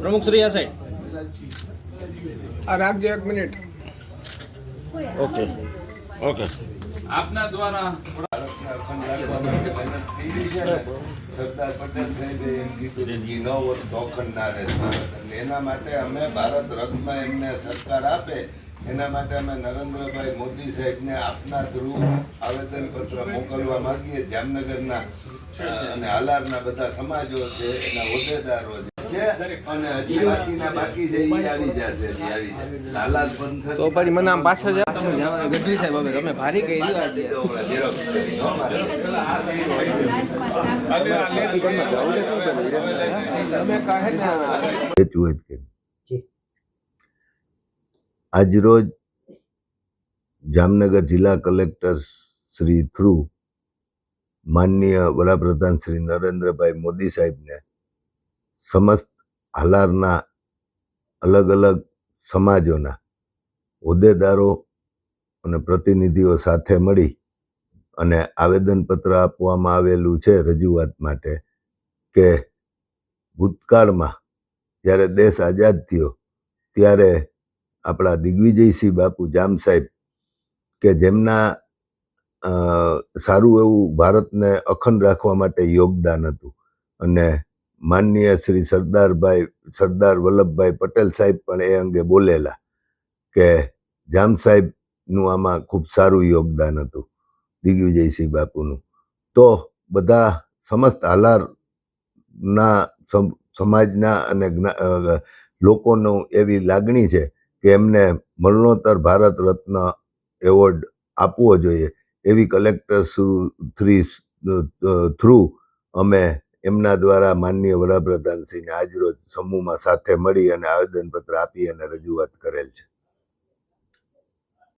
પ્રમુખ શ્રી આ સાહેબ આ રાખજો એક મિનિટ. ઓકે. ઓકે. આપના દ્વારા સરદાર પટેલ સાહેબે એમ કીધું કે નવ વર્ષ અને એના માટે અમે ભારત રત્ન એમને સરકાર આપે, એના માટે અમે નરેન્દ્રભાઈ મોદી સાહેબને આપના થ્રુ આવેદનપત્ર મોકલવા માંગીએ. જામનગરના અને હાલારના બધા સમાજો છે, એના હોદ્દેદારો છે. તો પછી મને આમ પાછળ ગઢવી સાહેબ હવે તમે ભારી કહી આજરોજ જામનગર જિલ્લા કલેક્ટર શ્રી થ્રુ માનનીય વડાપ્રધાન શ્રી નરેન્દ્રભાઈ મોદી સાહેબને સમસ્ત હાલારના અલગ અલગ સમાજોના હોદ્દેદારો અને પ્રતિનિધિઓ સાથે મળી અને આવેદનપત્ર આપવામાં આવેલું છે રજૂઆત માટે કે ભૂતકાળમાં જ્યારે દેશ આઝાદ થયો, ત્યારે આપણા દિગ્વિજયસિંહ બાપુ જામ સાહેબ કે જેમના સારું એવું ભારતને અખંડ રાખવા માટે યોગદાન હતું અને માનનીય શ્રી સરદારભાઈ, સરદાર વલ્લભભાઈ પટેલ સાહેબ પણ એ અંગે બોલેલા કે જામ સાહેબનું આમાં ખૂબ સારું યોગદાન હતું, દિગ્વિજયસિંહ બાપુનું. તો બધા સમસ્ત હાલારના સમ- સમાજના અને લોકોનું એવી લાગણી છે કે એમને મરણોત્તર ભારત રત્ન એવોર્ડ આપવો જોઈએ. એવી કલેક્ટર થ્રી થ્રુ અમે એમના દ્વારા માનનીય વડાપ્રધાનશ્રીને આજરોજ સમૂહમાં સાથે મળી અને આવેદનપત્ર આપી અને રજૂઆત કરેલ છે.